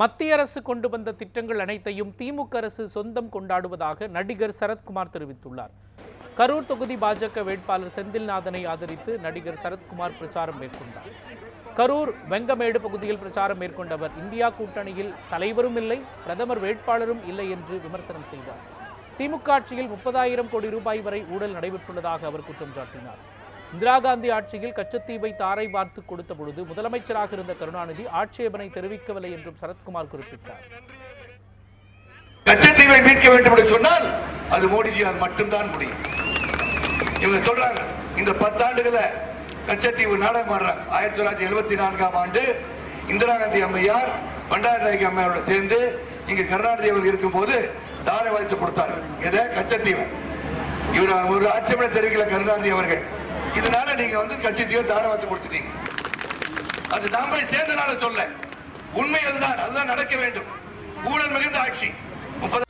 மத்திய அரசு கொண்டு வந்த திட்டங்கள் அனைத்தையும் திமுக அரசு சொந்தம் கொண்டாடுவதாக நடிகர் சரத்குமார் தெரிவித்துள்ளார். கரூர் தொகுதி பாஜக வேட்பாளர் செந்தில்நாதனை ஆதரித்து நடிகர் சரத்குமார் பிரச்சாரம் மேற்கொண்டார். கரூர் வெங்கமேடு பகுதியில் பிரச்சாரம் மேற்கொண்ட அவர் இந்தியா கூட்டணியில் தலைவரும் இல்லை பிரதமர் வேட்பாளரும் இல்லை என்று விமர்சனம் செய்தார். திமுக ஆட்சியில் முப்பதாயிரம் கோடி ரூபாய் வரை ஊழல் நடைபெற்றுள்ளதாக அவர் குற்றம் சாட்டினார். இந்திரா காந்தி ஆட்சியில் கச்சத்தீவை தாரை பார்த்து கொடுத்த பொழுது முதலமைச்சராக இருந்த கருணாநிதி ஆட்சேபனை தெரிவிக்கவில்லை என்றும் சரத்குமார் குறிப்பிட்டார். கச்சத்தீவை மீட்க வேண்டும் என்று சொன்னால் அது மோடிஜியால் மட்டும்தான் முடியும். இவங்க சொல்றாங்க இந்த பத்தாண்டுகள கச்சத்தீவு நாடகமாடுறாங்க ஆயிரத்தி தொள்ளாயிரத்தி எழுபத்தி நான்காம் ஆண்டு இந்திரா காந்தி அம்மையார் பண்டார நாயகி அம்மையாரோட சேர்ந்து இங்க கருணாநிதி அவர்கள் இருக்கும்போது தாரை வளைத்து கொடுத்தார்கள் எதை? கச்சத்தீவு. இவர் ஒரு ஆட்சேபனை தெரிவிக்கல கருணாநிதி அவர்கள். இதனால நீங்க வந்து கட்சியத்தையோ தாரை கொடுத்துட்டீங்க அது நாம சேர்ந்தனால சொல்ல உண்மை அதுதான் அதுதான் நடக்க வேண்டும். ஊழல் மிகுந்த ஆட்சி. முப்பது